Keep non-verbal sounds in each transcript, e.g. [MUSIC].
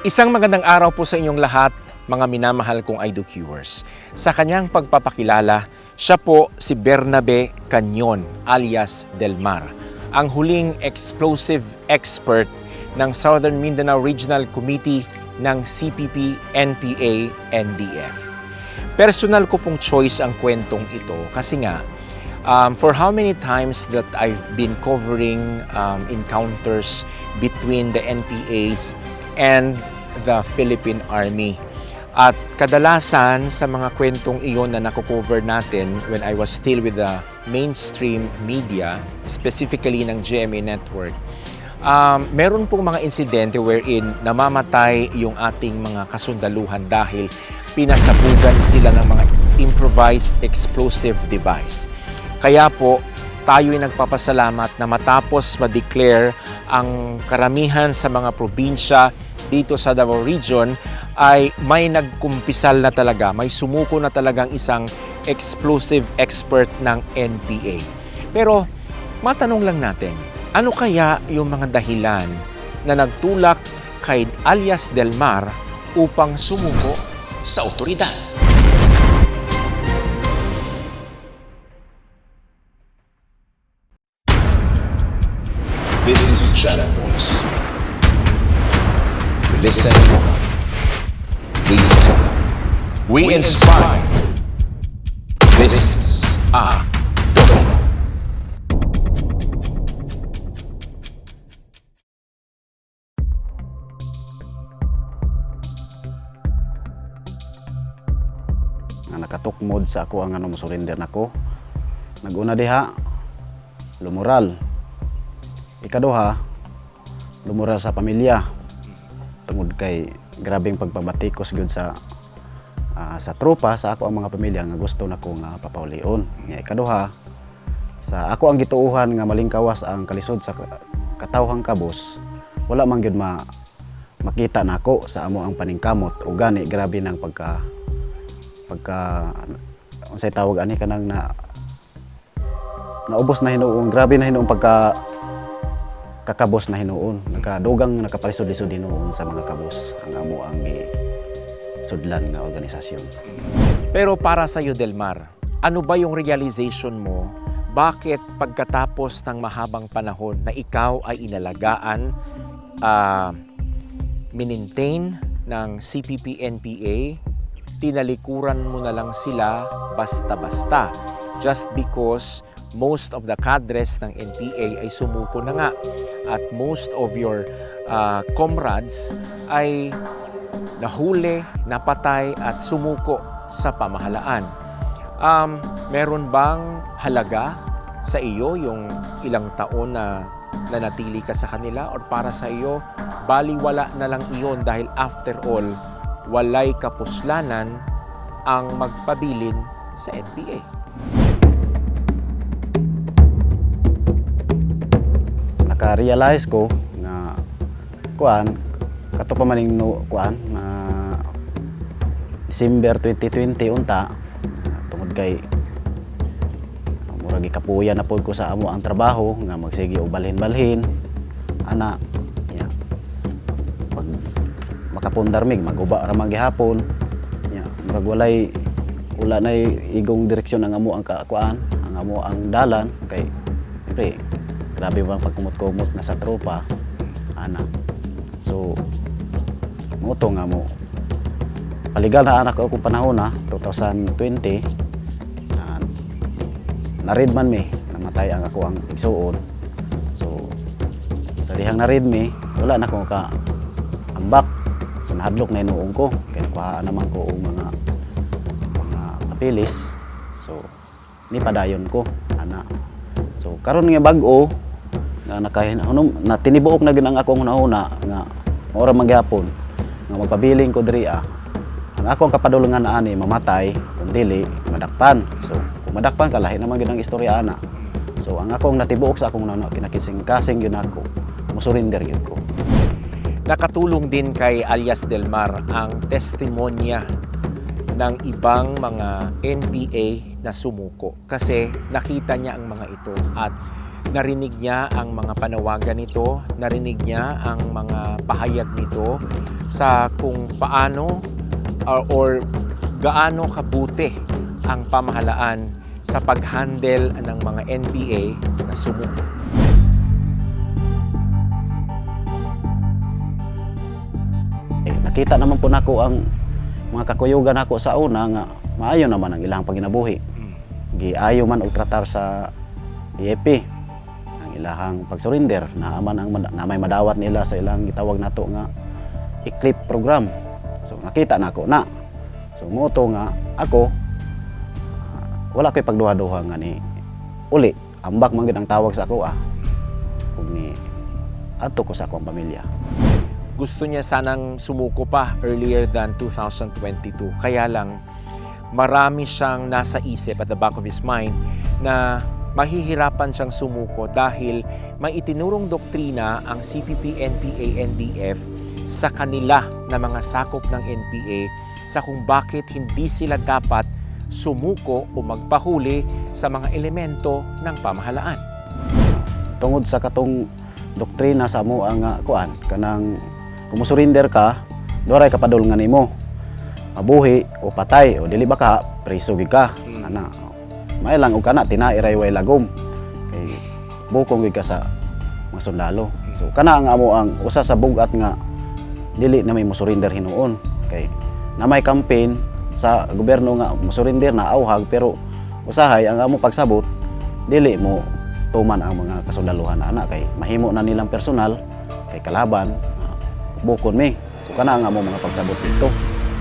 Isang magandang araw po sa inyong lahat, mga minamahal kong IDOQers. Sa kanyang pagpapakilala, siya po si Bernabe Canyon alias Del Mar, ang huling explosive expert ng Southern Mindanao Regional Committee ng CPP NPA NDF. Personal ko pong choice ang kwentong ito kasi nga um, for how many times that I've been covering um, encounters between the NPAs and the Philippine Army. At kadalasan sa mga kwentong iyon na nakocover natin when I was still with the mainstream media, specifically ng GMA Network, um, meron pong mga insidente wherein namamatay yung ating mga kasundaluhan dahil pinasabugan sila ng mga improvised explosive device. Kaya po, tayo'y nagpapasalamat na matapos ma-declare ang karamihan sa mga probinsya dito sa Davao Region ay may nagkumpisal na talaga, may sumuko na talagang isang explosive expert ng NPA. Pero matanong lang natin, ano kaya yung mga dahilan na nagtulak kay alias Del Mar upang sumuko sa otoridad? We inspire. This is I. nga nakatukmod sa ako ang ano surrender nako naguna diha lumural ikaduha lumural sa pamilya tungod kay grabing pagpabatikos gyud sa ah, sa tropa sa ako ang mga pamilya nga gusto nako nga papaulion. Nga ikaduha sa ako ang gituuhan nga malingkawas ang kalisod sa ka- katawhang kabos wala man gyud ma makita nako sa amo ang paningkamot. Ug gani grabe nang pagka pagka unsay tawag ani kanang na naubos na hinuon. Grabe na hinuon pagka kakabos na hinuon. Nakadugang nakapalisod-lisod hinuon sa mga kabos ang amo ang gi sudlan nga organisasyon Pero para sa iyo, Delmar, ano ba yung realization mo? Bakit pagkatapos ng mahabang panahon na ikaw ay inalagaan, ah, minintain ng CPP-NPA, tinalikuran mo na lang sila basta-basta just because most of the cadres ng NPA ay sumuko na nga at most of your ah, comrades ay nahuli, napatay at sumuko sa pamahalaan. Um, meron bang halaga sa iyo yung ilang taon na nanatili ka sa kanila or para sa iyo baliwala na lang iyon dahil after all walay kapuslanan ang magpabilin sa NPA. naka-realize ko nga kuan kato pa maning no kuan na December 2020 unta ah, tungod kay murag ikapuya na pod ko sa amo ang trabaho nga magsige og balhin-balhin ana nya pag makapundar mig maguba ra man gihapon nya murag walay wala na igong direksyon ang amo ang kakuan ang amo ang dalan kay pre grabe bang pagkumot-kumot na sa tropa ana. So moto nga mo. Paligal na anak ko akong panahon na 2020 na narid man mi. Namatay ang ako ang igsuon so sa dihang narid mi wala na ko ka ambak so nahadlok na inuong ko. Kaya nakuhaan naman ko og mga mga papilis so ni padayon ko ana. So karon nga bag-o nga nakahinom na tinibuok na gid ang akong hunahuna nga ora man gyapon nga magpabiling ko diri ah. Ang ako ang kapadulungan na ani mamatay kung dili madakpan. So kung madakpan ka lahi naman gid ang istorya ana. So ang akong natibuok sa akong nana kinakising-kasing yun ako. Musurrender yun ko. Nakatulong din kay alias Del Mar ang testimonya ng ibang mga NPA na sumuko kasi nakita niya ang mga ito at Narinig niya ang mga panawagan nito, narinig niya ang mga pahayag nito sa kung paano or, or gaano kabuti ang pamahalaan sa pag-handle ng mga NPA na sumuko. Nakita naman po nako ang mga kakuyugan nako sa una nga maayo naman ang ilang paginabuhi. Giayo man og tratar sa IEP ilahang pag-surrender na man ang na may madawat nila sa ilang gitawag nato nga ECLIP program. So nakita nako na. So moto nga ako ah, wala ko'y pagduha-duha nga ni uli ambak man ang tawag sa ako ah. Kung ni ato ko sa akong pamilya. gusto niya sanang sumuko pa earlier than 2022. Kaya lang, marami siyang nasa isip at the back of his mind na mahihirapan siyang sumuko dahil may itinurong doktrina ang CPP, NPA, NDF sa kanila na mga sakop ng NPA sa kung bakit hindi sila dapat sumuko o magpahuli sa mga elemento ng pamahalaan. tungod sa katong doktrina sa mo ang nga kuan kanang kung surrender ka doray kapadol nga nimo mabuhi o patay o dili ba ka preso gid ka Mm. ana may lang og kana tinairay way lagom. Kay bukong gid ka sa mga sundalo. So kana nga amo ang usa sa bugat nga dili na may surrender hinuon. Kay na may campaign sa gobyerno nga surrender na auhag pero usahay ang amo pagsabot dili mo tuman ang mga kasundaluhan na ana. Kay mahimo na nilang personal kay kalaban bukon mi. So kana ang amo mga pagsabot dito.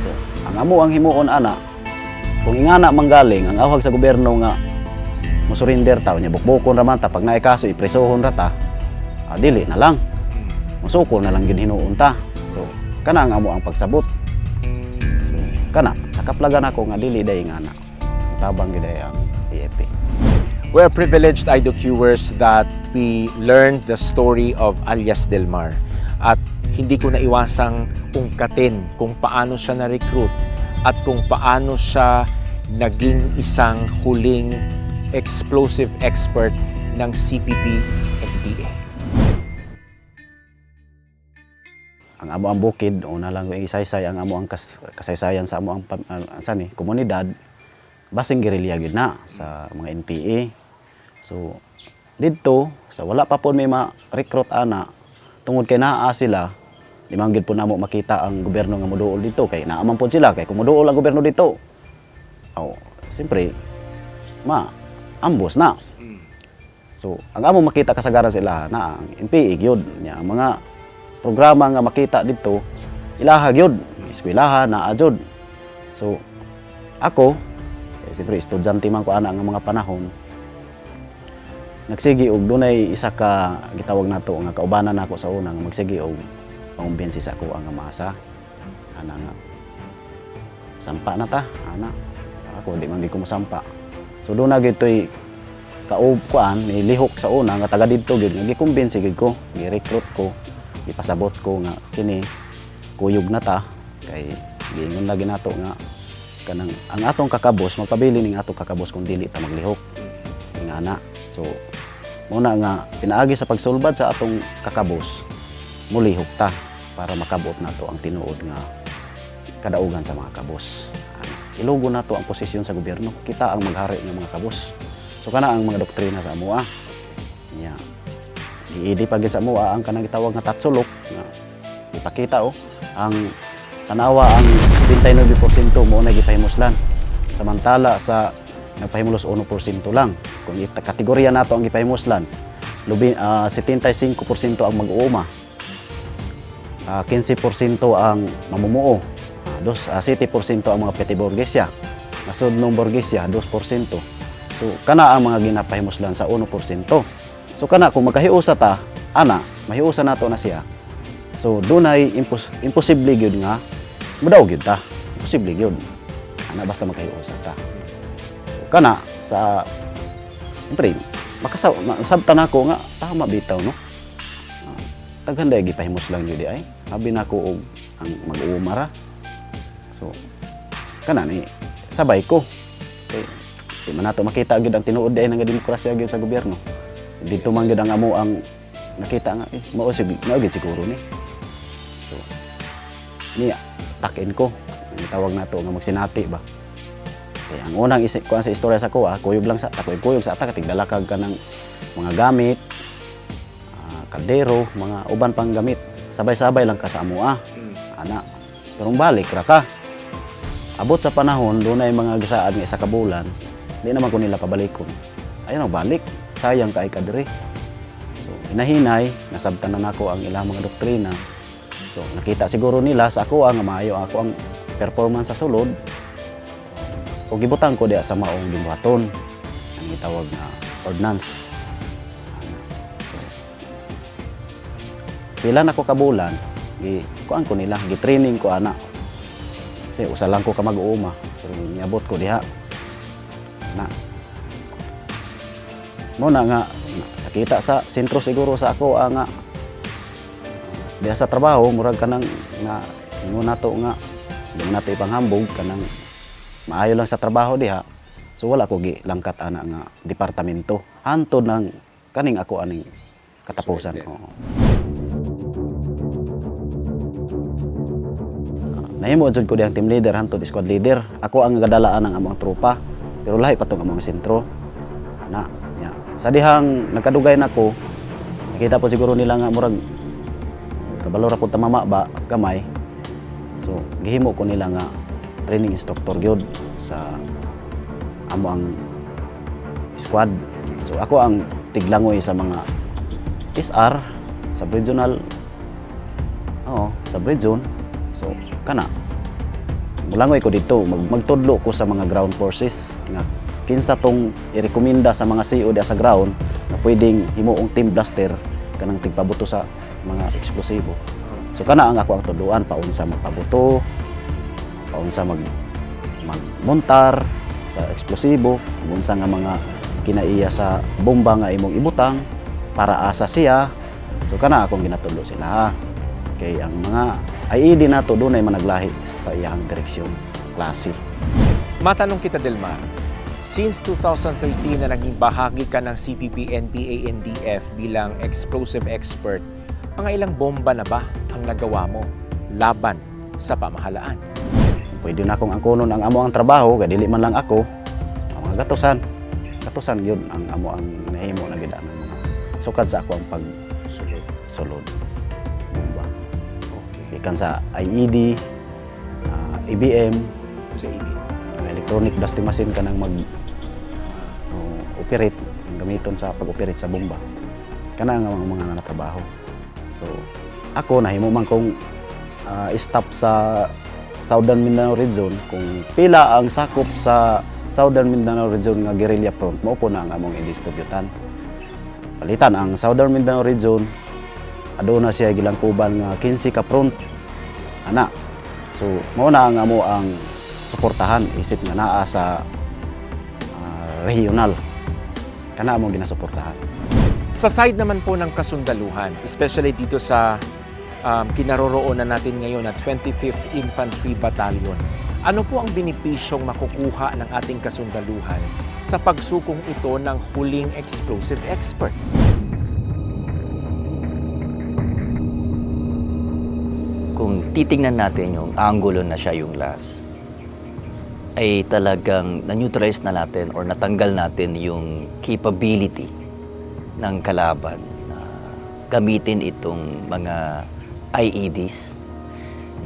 So ang amo ang himuon ana kung ingana manggaling ang awhag sa gobyerno nga musurinder ta nya bukbukon ra man ta pag naay kaso ipresohon ra ta ah, dili na lang. Musuko na lang gid hinuon ta. So kana ang amo ang pagsabot. So kana nakaplagan ako nga dili day ingana tabang gid ang PFP We're privileged IDOQers that we learned the story of alias Del Mar. At hindi ko naiwasang ungkatin kung paano siya na-recruit at kung paano siya naging isang huling explosive expert ng CPP FDA. ang amo ang bukid una lang yung isaysay ang amo ang kas, kasaysayan sa amo ang pam- ah, saan eh, komunidad basing gerilya gid na sa mga NPA so didto sa wala pa po may ma-recruit ana tungod kay naa sila limang gid po namo makita ang gobyerno nga moduol dito kay naaman po sila kay kung ang gobyerno dito oh siyempre ma ambos na So, ang amo makita kasagaran sila na ang NPA gyud nya ang mga programa nga makita dito ilaha gyud eskwelahan na jud. So, ako eh, siyempre estudyante man ko ana nga mga panahon nagsigi og dunay isa ka gitawag nato nga kaubanan nako sa una nga magsigi og pangumbinsi sa ako ang masa. Ana nga. Sampa na ta ana. Ako di man gid ko mosampa so doon na gitoy kaob kuan ni lihok sa una nga taga didto gyud nga gikumbinsi gid ko gi-recruit ko ipasabot ko nga kini kuyog na ta. Kay giingon lagi nato nga kanang ang atong kakabos magpabili ning atong kakabos kung dili ta maglihok. Nga na. So muna nga pinaagi sa pagsulbad sa atong kakabos mulihok ta para makabot nato ang tinuod nga kadaugan sa mga kabos Ano, ilugo nato ang posisyon sa gobyerno kita ang maghari ng mga kabos So kana ang mga doktrina sa amoa. Nya. Giidi pa gyud sa amoa ang kanang gitawag nga tatsulok nga ipakita oh ang tanawa ang 29% mo na gipahimuslan. Samantala sa nagpahimulos 1% lang. Kung kategorya nato ang gipahimuslan, lubi ah, 75% ang mag-uuma. Ah, 15% ang mamumuo. Ah, dos, ah, 7% ang mga peti borgesya. Nasod ng borgesya, 2%. So kana ang mga ginapahimuslan sa 1%. So kana kung magkahiusa ta, ana, mahiusa nato na siya. So dunay impos imposible gyud nga mudaw gyud ta. Imposible gyud. Ana basta magkahiusa ta. So kana sa Siyempre, makasaw, sabta na ko nga, tama bitaw, no? Uh, Taghan dahil gipahimus lang yun di ay. Habi na ko og ang mag-uumara. So, kana ni, sabay ko. Kay, di man nato makita gyud ang tinuod ay nga demokrasya gyud sa gobyerno. dito man gyud ang amo ang nakita nga eh mao sig siguro ni. So niya takin ko. Ang tawag nato nga magsinati ba. Kaya ang unang isip ko sa istorya sa kuha, kuyog lang sa takoy kuyog sa atak tigdalakag ka ng mga gamit, ah, kaldero, mga uban pang gamit. Sabay-sabay lang ka sa amo ah. Ana. Pero balik ra ka. Abot sa panahon, doon ay mga gisaan nga isa ka bulan, di naman ko nila pabalikon. Ayun ang balik, sayang kay kadre. So, hinahinay, nasabtan na nako ang ilang mga doktrina. So, nakita siguro nila sa ako ang maayo ako ang performance sa sulod. O gibutang ko diya sa maong gibuhaton. Ang gitawag na ordinance. Pila na ko kabulan, gi kuan ko nila, gi-training ko ana. Kasi usa lang ko ka mag-uuma, pero niabot ko diha. Na. Mo na nga nakita sa sentro siguro sa ako ah, nga diha sa trabaho murag kanang nga ingon nato nga mo nato ipanghambog kanang maayo lang sa trabaho diha. So wala ko gi langkat ana nga departamento. Hantod ng kaning ako aning katapusan. Swerte. Oo. Nahimo jud ko diyang team leader hantod squad leader. Ako ang gadalaan ng among tropa. Pero lahi pa tong among sentro. Na, ya. Sa dihang nagkadugay nako, nakita po siguro nila nga murag kabalo ra pud mama ba gamay. So gihimo ko nila nga training instructor gyud sa amo ang squad. So ako ang tiglangoy sa mga SR sa regional Oo, sa red zone. So, kana. Mulangoy ko dito, mag magtudlo ko sa mga ground forces nga kinsa tong irekomenda sa mga diya sa ground na pwedeng himuong team blaster kanang tigpabuto sa mga eksplosibo. So kana ang ako ang tudloan paunsa magpabuto, paunsa mag magmontar sa eksplosibo, unsa nga mga kinaiya sa bomba nga imong ibutang para asa siya. So kana akong ginatudlo sila. Kay ang mga IED nato doon ay managlahi sa iyang direksyon, klase. Matanong kita, Delmar. Since 2013 na naging bahagi ka ng CPP, NPA, NDF bilang explosive expert, mga ilang bomba na ba ang nagawa mo laban sa pamahalaan? Pwede na akong angkonon ang amo ang trabaho, kay dili man lang ako. Ang mga gatusan, gatusan yun ang amo ang nahimo na gidaan ng mga sukad sa ako ang pag Sulod. sulod. Ikan sa IED, ah, IBM, Sa ibig. ang electronic dusty machine ka nang mag oh, operate, ang gamiton sa pag-operate sa bomba. Kana nga mga mga nanatrabaho. So, ako nahimo man kong ah, stop sa Southern Mindanao Region kung pila ang sakop sa Southern Mindanao Region nga guerrilla front mo po na ang among i-distributan. Palitan ang Southern Mindanao Region aduna siya gilangkuban nga 15 ka front ana. So mao na ang amo ang suportahan isip nga naa sa ah, regional kana amo ginasuportahan. Sa side naman po ng kasundaluhan, especially dito sa um, kinaroroonan natin ngayon na 25th Infantry Battalion, ano po ang binipisyong makukuha ng ating kasundaluhan sa pagsukong ito ng huling explosive expert? Kung titingnan natin yung angulo na siya yung last, ay talagang na-neutralize na natin or natanggal natin yung capability ng kalaban na gamitin itong mga IEDs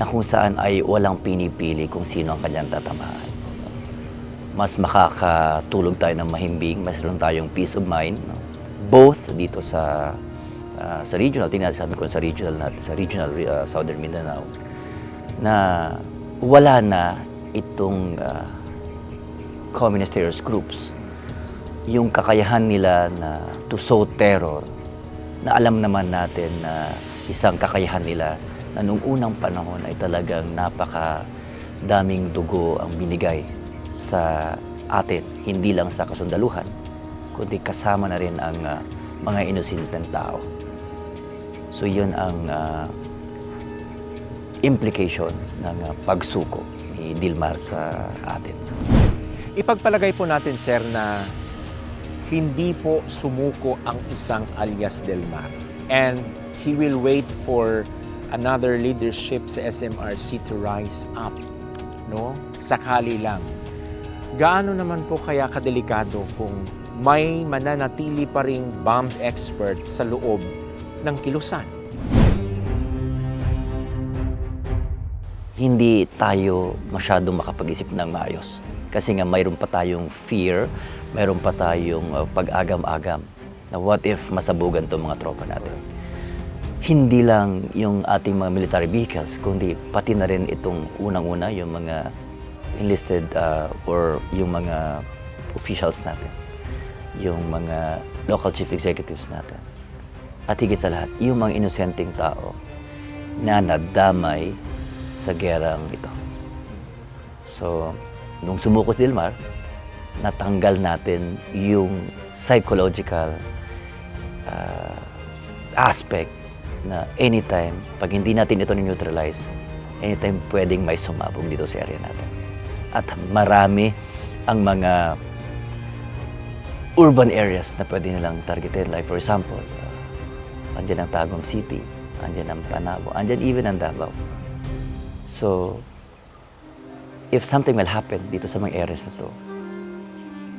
na kung saan ay walang pinipili kung sino ang kanyang tatamaan. Mas makakatulog tayo ng mahimbing, mas tayong peace of mind, no? both dito sa ah, sa regional, tingnan sabi ko sa regional natin, sa regional ah, Southern Mindanao, na wala na itong ah, communist terrorist groups. Yung kakayahan nila na to sow terror, na alam naman natin na isang kakayahan nila na nung unang panahon ay talagang napaka daming dugo ang binigay sa atin, hindi lang sa kasundaluhan, kundi kasama na rin ang ah, mga inosinteng tao. So yun ang ah, implication ng ah, pagsuko ni Dilmar sa atin. Ipagpalagay po natin, sir, na hindi po sumuko ang isang alias Del Mar. And he will wait for another leadership sa SMRC to rise up. No? Sakali lang. Gaano naman po kaya kadelikado kung may mananatili pa ring bomb expert sa loob ng kilusan? hindi tayo masyadong makapag-isip ng maayos. Kasi nga mayroon pa tayong fear, mayroon pa tayong uh, pag-agam-agam na what if masabugan to mga tropa natin. Hindi lang yung ating mga military vehicles, kundi pati na rin itong unang-una, yung mga enlisted uh, or yung mga officials natin, yung mga local chief executives natin. At higit sa lahat, yung mga inosenteng tao na nadamay sa gerang ito. So, nung sumuko si Dilmar, natanggal natin yung psychological uh, aspect na anytime, pag hindi natin ito neutralize, anytime pwedeng may sumabog dito sa area natin. At marami ang mga urban areas na pwede nilang targetin. Like for example, andyan ang Tagum City, andyan ang Panabo, andyan even ang Davao. So, if something will happen dito sa mga areas na to,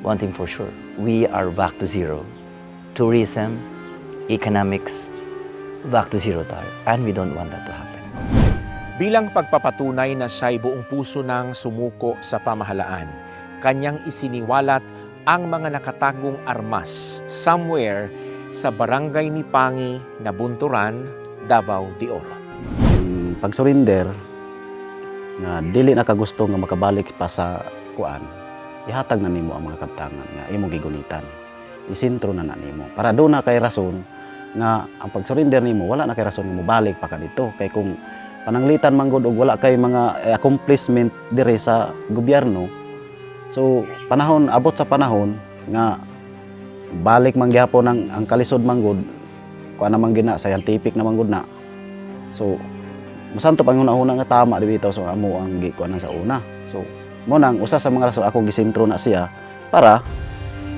one thing for sure, we are back to zero. Tourism, economics, back to zero tayo. And we don't want that to happen. Bilang pagpapatunay na siya'y buong puso ng sumuko sa pamahalaan, kanyang isiniwalat ang mga nakatagong armas somewhere sa barangay ni Pangi na Bunturan, Davao de Oro. Ang pag-surrender nga dili na ka gusto nga makabalik pa sa kuan ihatag na nimo ang mga kabtangan nga imong gigunitan isintro na na nimo. Para do na kay rason nga ang pag-surrender nimo wala na kay rason nga mobalik pa ka dito. Kay kung pananglitan man gud og wala kay mga accomplishment dire sa gobyerno so panahon abot sa panahon nga balik man gyapon ang ang kalisod man gud kuan naman gina scientific naman gud na. So Musanto pang una-una nga tama di bitaw so amo ang gikuan sa una. So mo nang usa sa mga rason ako gisintro na siya para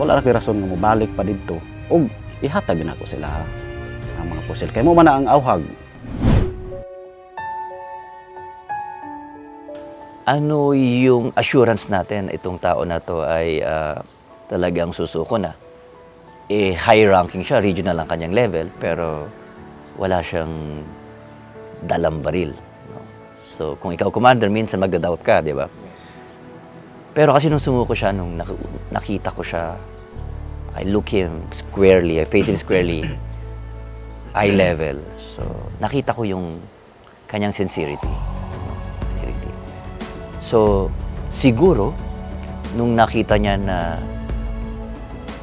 wala kay rason nga mobalik pa didto ug ihatag na ko sila ang mga pusil. Kay mo man ang awhag. Ano yung assurance natin itong tao na to ay ah, talagang susuko na? Eh, high ranking siya, regional ang kanyang level, pero wala siyang dalang baril. No? So, kung ikaw commander, minsan magda-doubt ka, di ba? Pero kasi nung sumuko siya, nung nak- nakita ko siya, I look him squarely, I face him squarely, [COUGHS] eye level. So, nakita ko yung kanyang sincerity. Sincerity. So, siguro, nung nakita niya na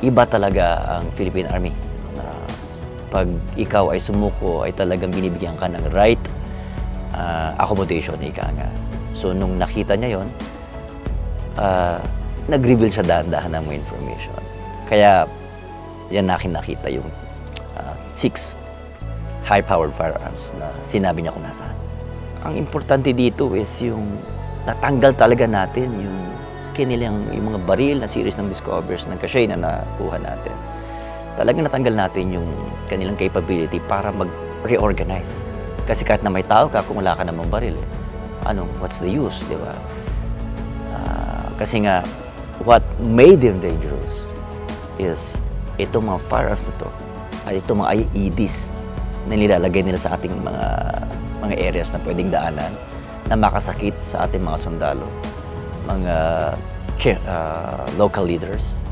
iba talaga ang Philippine Army, na pag ikaw ay sumuko, ay talagang binibigyan ka ng right ah, accommodation, ika nga. So, nung nakita niya yon uh, nag-reveal siya dahan-dahan ng mga information. Kaya, yan nakin nakita yung ah, six high-powered firearms na sinabi niya kung nasaan. Ang importante dito is yung natanggal talaga natin yung kinilang yung mga baril na series ng discovers ng Kashay na nakuha natin. Talagang natanggal natin yung kanilang capability para mag-reorganize. Kasi kahit na may tao ka, kung wala ka namang baril, eh, anong, what's the use, di ba? Ah, kasi nga, what made them dangerous is itong mga firearms na to, ay itong mga IEDs na nilalagay nila sa ating mga mga areas na pwedeng daanan na makasakit sa ating mga sundalo, mga ah, local leaders,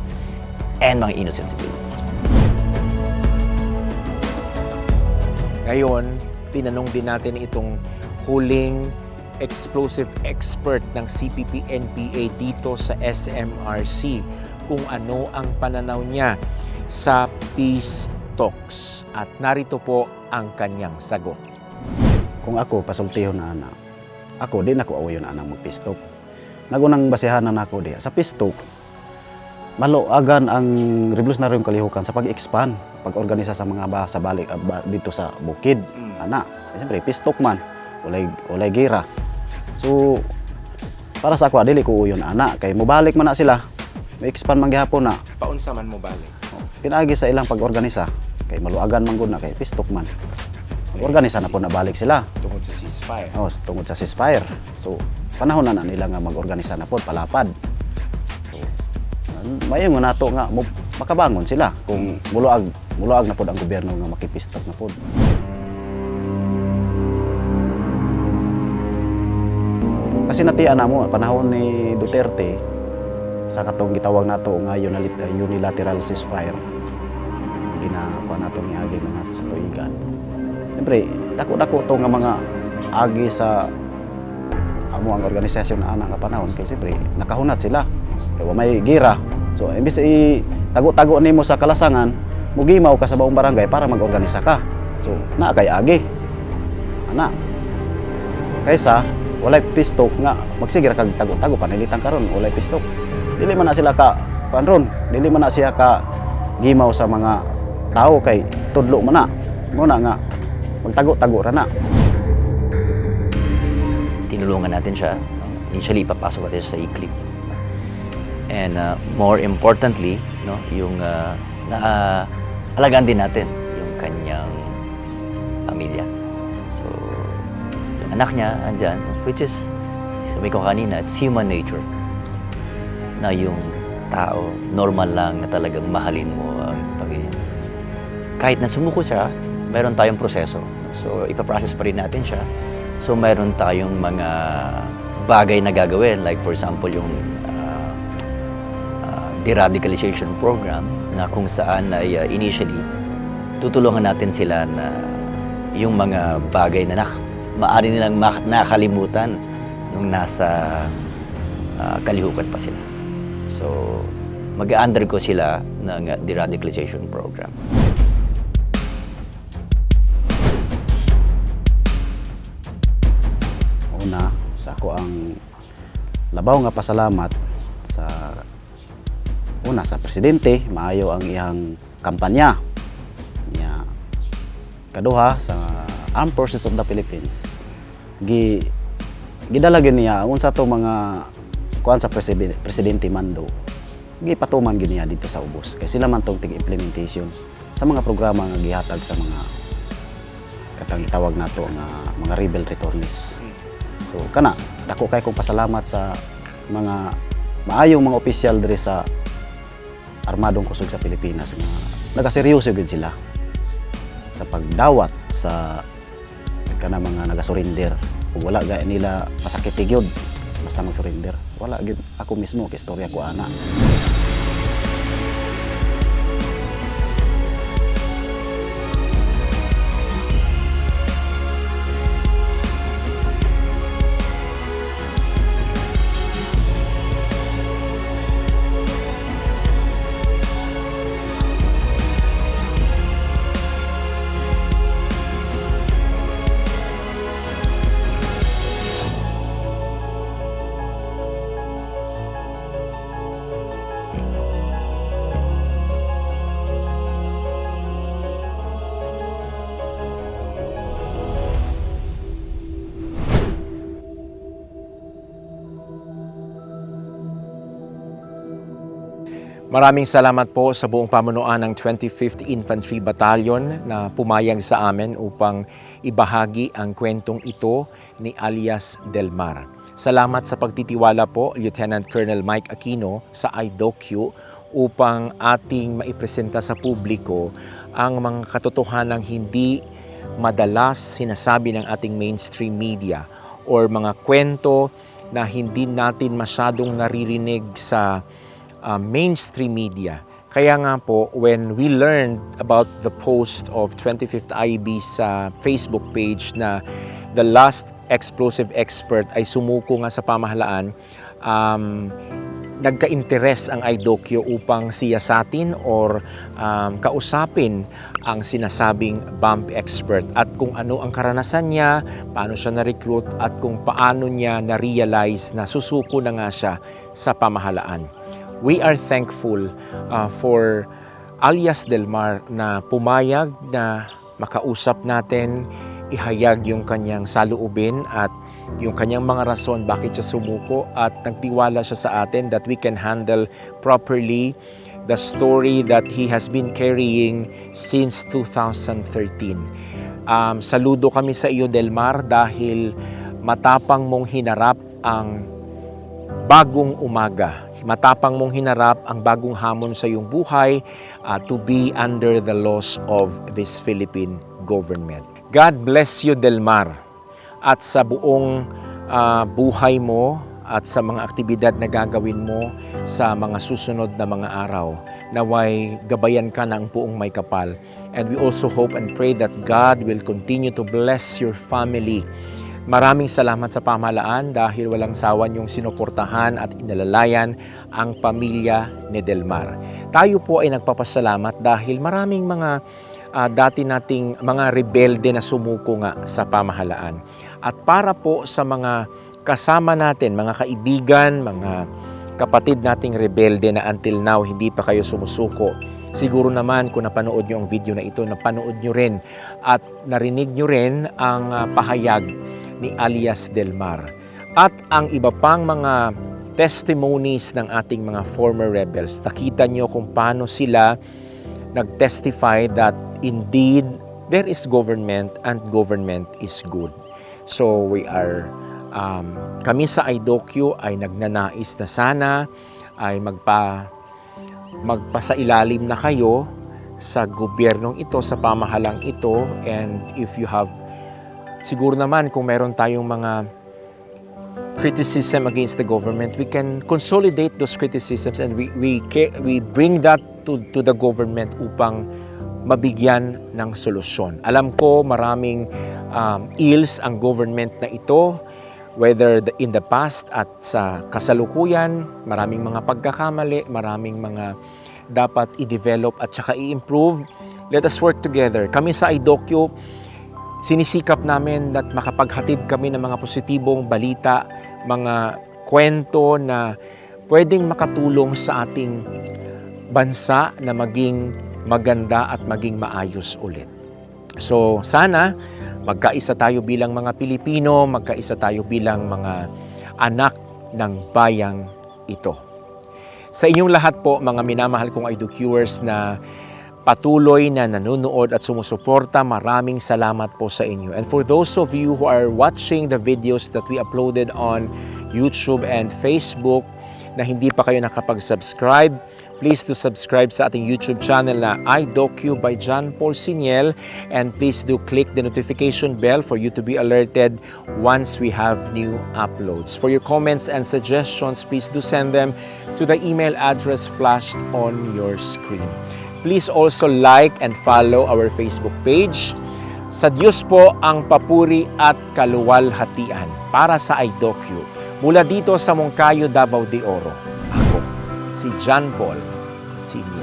and mga innocent civilians. Ngayon, tinanong din natin itong huling explosive expert ng CPP-NPA dito sa SMRC kung ano ang pananaw niya sa peace talks. At narito po ang kanyang sagot. kung ako pasultihon na ana ako di na ko awayon ana magpistok nagunang basihan na nako diha sa pistok maluagan ang revolutionaryong kalihukan sa pag-expand pag-organisa sa mga baha sa balik ah, ba- dito sa bukid ana siyempre pistok man walay walay gira so para sa ako dili ko uyon ana kay mobalik man na sila expand man gihapon na Paunsa man mo balik? pinaagi sa ilang pag-organisa kay maluagan man gud na kay pistok man. Organisa na po nabalik sila. Tungkol sa ceasefire. Oh, tungod sa ceasefire. So, panahon na na nila nga mag-organisa na po, palapad. Mayo nga nato nga makabangon sila kung muluag muluag na pod ang gobyerno nga makipistok na pod. Kasi natian na mo panahon ni Duterte sa katong gitawag nato nga unilat- unilateral ceasefire ginakuha nato ni agi mga katuigan. Siyempre, dako-dako to nga mga agi sa amo ang organisasyon na anak panahon kay siyempre nakahunat sila. Kay may gira. So imbis i tago-tago nimo sa kalasangan mugimaw ka sa baong barangay para mag-organisa ka. So naa kay agi. Ana. Kaysa walay pistok nga magsigira kag tago-tago panilitan karon walay pistok dili man na sila ka panron dili man na siya ka gimaw sa mga tao kay tudlo man na. Mo nga magtago-tago ra na tinulungan natin siya. Initially, papasok natin siya sa e-clip. And uh, more importantly, no, yung uh, na alagaan din natin yung kanyang pamilya. So, yung anak niya andyan, which is, sabi ko kanina, it's human nature na yung tao, normal lang na talagang mahalin mo ang pamilya. Kahit na sumuko siya, meron tayong proseso. So, ipaprocess pa rin natin siya. So, meron tayong mga bagay na gagawin. Like, for example, yung uh, uh, deradicalization program na kung saan ay uh, initially tutulungan natin sila na yung mga bagay na nak maaari nilang mak- nakalimutan nung nasa uh, kalihukan pa sila. So, mag-undergo sila ng deradicalization program. Ako ang labaw nga pasalamat sa una sa presidente. Maayo ang iyang kampanya niya kaduha sa Armed Forces of the Philippines. Gi gidalagin niya unsa to mga kuan sa presidente, presidente Mando. Gipatuman gid niya dito sa ubos. Kay sila man tong tig implementation sa mga programa nga gihatag sa mga katang tawag nato nga mga rebel returnees So kana dako kay kong pasalamat sa mga maayong mga opisyal diri sa armadong kusog sa Pilipinas. Nga nagaseryoso gid sila sa pagdawat sa kana mga nagasurinder ug wala gaya nila masakit gyud basta magsurinder wala gid ako mismo kay istorya ko ana Maraming salamat po sa buong pamunuan ng 25th Infantry Battalion na pumayag sa amin upang ibahagi ang kwentong ito ni alias Del Mar. Salamat sa pagtitiwala po, Lieutenant Colonel Mike Aquino sa IDOQ upang ating maipresenta sa publiko ang mga katotohanang hindi madalas sinasabi ng ating mainstream media or mga kwento na hindi natin masyadong naririnig sa uh, mainstream media. Kaya nga po, when we learned about the post of 25th IB sa Facebook page na the last explosive expert ay sumuko nga sa pamahalaan, um, nagka-interes ang IDOCU upang siyasatin or um, kausapin ang sinasabing bomb expert at kung ano ang karanasan niya, paano siya na-recruit at kung paano niya na-realize na susuko na nga siya sa pamahalaan. We are thankful uh, for alias Del Mar na pumayag na makausap natin, ihayag yung kanyang saluubin at yung kanyang mga rason bakit siya sumuko at nagtiwala siya sa atin that we can handle properly the story that he has been carrying since 2013. Um, saludo kami sa iyo, Delmar, dahil matapang mong hinarap ang bagong umaga. Matapang mong hinarap ang bagong hamon sa iyong buhay uh, to be under the laws of this Philippine government. God bless you, Delmar. At sa buong uh, buhay mo at sa mga aktibidad na gagawin mo sa mga susunod na mga araw, naway gabayan ka ng buong may kapal. And we also hope and pray that God will continue to bless your family Maraming salamat sa pamahalaan dahil walang sawan yung sinuportahan at inalalayan ang pamilya ni Delmar. Tayo po ay nagpapasalamat dahil maraming mga ah, dati nating mga rebelde na sumuko nga sa pamahalaan. At para po sa mga kasama natin, mga kaibigan, mga kapatid nating rebelde na until now hindi pa kayo sumusuko, Siguro naman kung napanood nyo ang video na ito, napanood nyo rin at narinig nyo rin ang ah, pahayag ni alias Del Mar at ang iba pang mga testimonies ng ating mga former rebels. Nakita nyo kung paano sila nag-testify that indeed there is government and government is good. So we are, um, kami sa IDOCU ay nagnanais na sana ay magpa, magpasailalim na kayo sa gobyernong ito, sa pamahalang ito and if you have siguro naman kung meron tayong mga criticism against the government, we can consolidate those criticisms and we we we bring that to to the government upang mabigyan ng solusyon. Alam ko maraming um, ills ang government na ito whether the, in the past at sa kasalukuyan, maraming mga pagkakamali, maraming mga dapat i-develop at saka i-improve. Let us work together. Kami sa IDOCU, sinisikap namin at makapaghatid kami ng mga positibong balita, mga kwento na pwedeng makatulong sa ating bansa na maging maganda at maging maayos ulit. So sana magkaisa tayo bilang mga Pilipino, magkaisa tayo bilang mga anak ng bayang ito. Sa inyong lahat po, mga minamahal kong IDOCUers na patuloy na nanonood at sumusuporta, maraming salamat po sa inyo. And for those of you who are watching the videos that we uploaded on YouTube and Facebook na hindi pa kayo nakapag-subscribe, please do subscribe sa ating YouTube channel na iDocu by John Paul Siniel and please do click the notification bell for you to be alerted once we have new uploads. For your comments and suggestions, please do send them to the email address flashed on your screen. Please also like and follow our Facebook page. Sa Diyos po ang papuri at kaluwalhatian para sa iDocu. Mula dito sa Moncayo, Davao de Oro. Ako, si John Paul Siniel.